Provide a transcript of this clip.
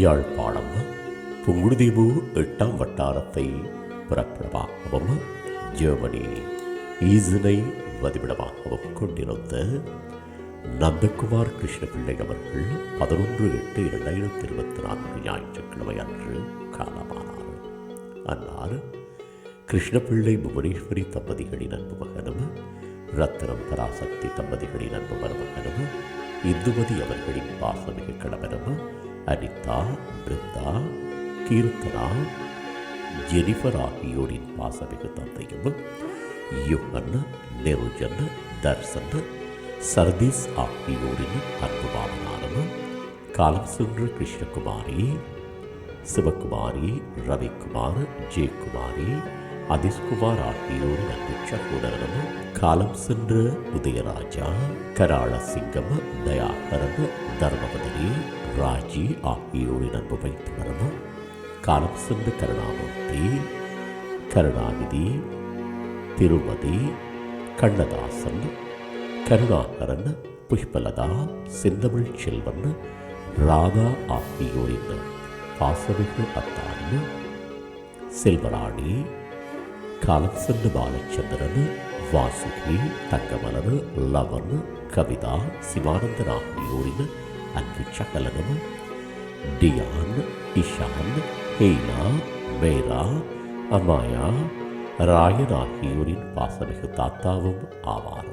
யாழ்ப்பாணம் புங்குடுதீவு எட்டாம் வட்டாரத்தை பிறப்பிடமாகவும் ஜெர்மனி ஈசனை வதிவிடமாகவும் கொண்டிருந்த நந்தகுமார் கிருஷ்ணபிள்ளை அவர்கள் பதினொன்று எட்டு இரண்டாயிரத்தி இருபத்தி நான்கு ஞாயிற்றுக்கிழமை அன்று காலமானார். அன்னார் கிருஷ்ணபிள்ளை புவனேஸ்வரி தம்பதிகளின் அன்பு மகனும் ரத்தனம் பராசக்தி தம்பதிகளின் அன்பு மருமகனும் இந்துமதி அவர்களின் பாசமிகு கணவனும் அனிதா பிருந்தா கீர்த்தனா ஜெனிஃபர் ஆகியோரின் பாசமிகு தந்தையும் யுகன் நெருஜன் தர்சன் சர்தீஸ் ஆகியோரின் அன்பு மாமனாரும் காலம் சென்று கிருஷ்ணகுமாரி சிவகுமாரி ரவிக்குமார் ஜெயக்குமாரி அதிஷ்குமார் ஆகியோரின் அன்பு சகோதரனும் காலம் சென்ற உதயராஜா கராள சிங்கம் தயாகரன் தர்மபதனி ராஜி ஆகியோரின் அன்பு வைத்தவரும் காலம் சென்ற கருணாமூர்த்தி கருணாநிதி திருமதி கண்ணதாசன் கருணாகரன் புஷ்பலதா செந்தமிழ் செல்வன் ராதா ஆகியோரின் பாசமிகு அத்தான் செல்வராணி காலம் சென்று பாலச்சந்திரன் வாசுகி தங்கமலர் லவன் கவிதா சிவானந்தன் ஆகியோரின் அன்பு சகலனும் Dian Ishan Hayla Mera Amaya Rayan ஆகியோரின் பாசமிகு தாத்தாவும் ஆவார்